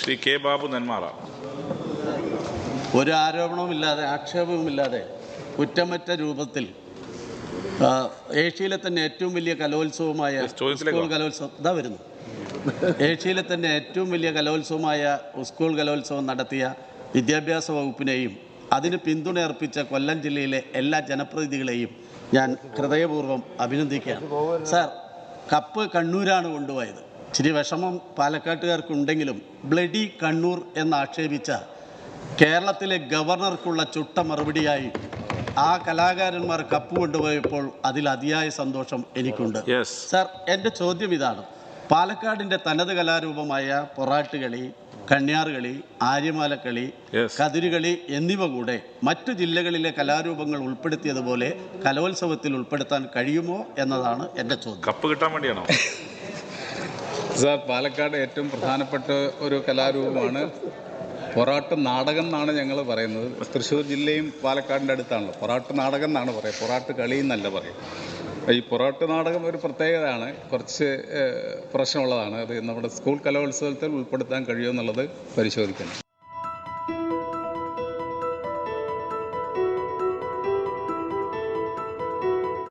Shri K Babu Nenmara. ഒരു ആരോപണവുമില്ലാതെ ആക്ഷേപവുമില്ലാതെ കുറ്റമറ്റ രൂപത്തിൽ ഏഷ്യയിലെ തന്നെ ഏറ്റവും വലിയ കലോത്സവമായ സ്കൂൾ കലോത്സവം ഇതാ വരുന്നു. ഏഷ്യയിലെ തന്നെ ഏറ്റവും വലിയ കലോത്സവമായ സ്കൂൾ കലോത്സവം നടത്തിയ വിദ്യാഭ്യാസ വകുപ്പിനെയും അതിന് പിന്തുണ അർപ്പിച്ച കൊല്ലം ജില്ലയിലെ എല്ലാ ജനപ്രതിനിധികളെയും ഞാൻ ഹൃദയപൂർവം അഭിനന്ദിക്കുകയാണ്. സാർ കപ്പ് കണ്ണൂരാണ് കൊണ്ടുപോയത്. ഇച്ചിരി വിഷമം പാലക്കാട്ടുകാർക്കുണ്ടെങ്കിലും ബ്ലഡി കണ്ണൂർ എന്നാക്ഷേപിച്ച കേരളത്തിലെ ഗവർണർക്കുള്ള ചുട്ട മറുപടിയായി ആ കലാകാരന്മാർ കപ്പ് കൊണ്ടുപോയപ്പോൾ അതിൽ അതിയായ സന്തോഷം എനിക്കുണ്ട്. സർ എന്റെ ചോദ്യം ഇതാണ്. പാലക്കാടിന്റെ തനത് കലാരൂപമായ പൊറാട്ടുകളി കണ്യാറുകളി ആര്യമാലക്കളി. കതിരുകളി എന്നിവ കൂടെ മറ്റു ജില്ലകളിലെ കലാരൂപങ്ങൾ ഉൾപ്പെടുത്തിയതുപോലെ കലോത്സവത്തിൽ ഉൾപ്പെടുത്താൻ കഴിയുമോ എന്നതാണ് എന്റെ ചോദ്യം. കപ്പ് കിട്ടാൻ വേണ്ടിയാണോ? സാർ പാലക്കാട് ഏറ്റവും പ്രധാനപ്പെട്ട ഒരു കലാരൂപമാണ് പൊറാട്ട് നാടകം എന്നാണ് ഞങ്ങൾ പറയുന്നത്. തൃശ്ശൂർ ജില്ലയും പാലക്കാടിന്റെ അടുത്താണല്ലോ. പൊറാട്ട് നാടകം എന്നാണ് പറയുക. പൊറാട്ട് കളി എന്നല്ല പറയും ഈ പൊറാട്ട് നാടകം ഒരു പ്രത്യേകതയാണ്. കുറച്ച് പ്രശ്നമുള്ളതാണ്. അത് നമ്മുടെ സ്കൂൾ കലോത്സവത്തിൽ ഉൾപ്പെടുത്താൻ കഴിയുമെന്നുള്ളത് പരിശോധിക്കണം.